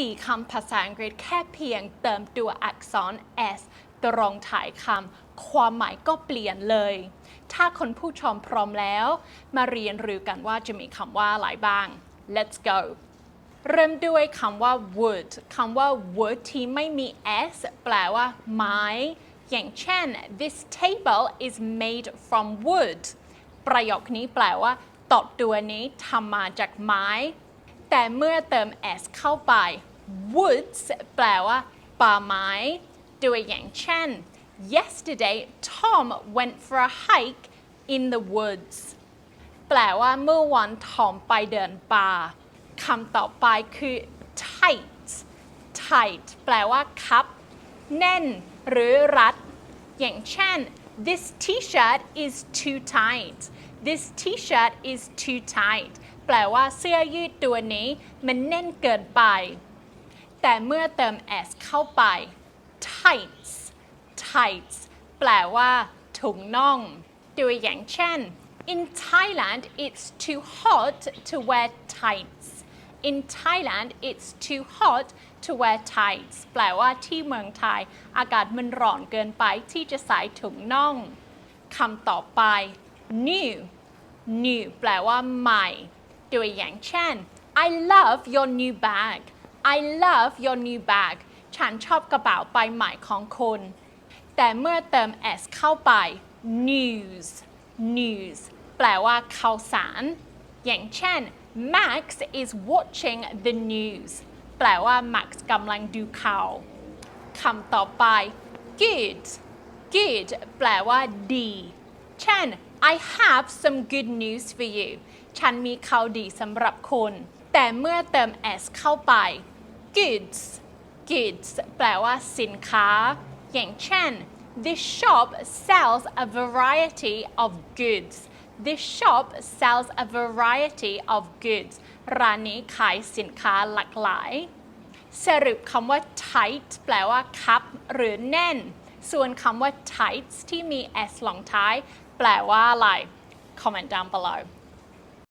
4 คำภาษาอังกฤษแค่เพียงเติมตัวอักษร s ตรงท้ายคำความหมายก็เปลี่ยนเลย ถ้าคนผู้ชมพร้อมแล้ว มาเรียนรู้กันว่าจะมีคำว่าอะไรบ้าง let's go เริ่มด้วยคำว่า wood คำว่า wood ที่ไม่มี s แปลว่า ไม้ อย่างเช่น this table is made from wood ประโยคนี้แปลว่าโตะตัวนี้ทำมาจากไม้ แต่เมื่อเติม s เข้าไป woods แปลว่าป่าไม้ตัวอย่างเช่น yesterday Tom went for a hike in the woods แปลว่าเมื่อวันทอมไปเดินป่าคำต่อไปคือ tight tight แปลว่าคับ แน่น หรือรัด อย่างเช่น this t-shirt is too tight this t-shirt is too tight แปลว่าเสื้อยืดตัวนี้มันแน่นเกินไป แต่เมื่อเติม s เข้าไป tights tights แปลว่าถุงน่อง ตัวอย่างเช่น in Thailand it's too hot to wear tights in Thailand it's too hot to wear tights แปลว่าที่เมืองไทย อากาศมันร้อนเกินไปที่จะใส่ถุงน่องคำต่อไป new new แปลว่าใหม่ ตัวอย่างเช่น I love your new bag I love your new bag ฉันชอบกระเป๋าใบใหม่ของคุณ แต่เมื่อเติม s เข้าไป news news แปลว่าข่าวสาร อย่างเช่น Max is watching the news แปลว่า Max กำลังดูข่าวคำต่อไป good good แปลว่าดี เช่น I have some good news for you ฉันมีข่าวดีสำหรับคุณ แต่เมื่อเติม s เข้าไป goods goods แปลว่าสินค้า อย่างเช่น This shop sells a variety of goods This shop sells a variety of goods ร้านนี้ขายสินค้าหลากหลาย สรุปคำว่า tight แปลว่าคับ หรือแน่น ส่วนคำว่า tights ที่มี s หลงท้าย แปลว่าอะไร comment down below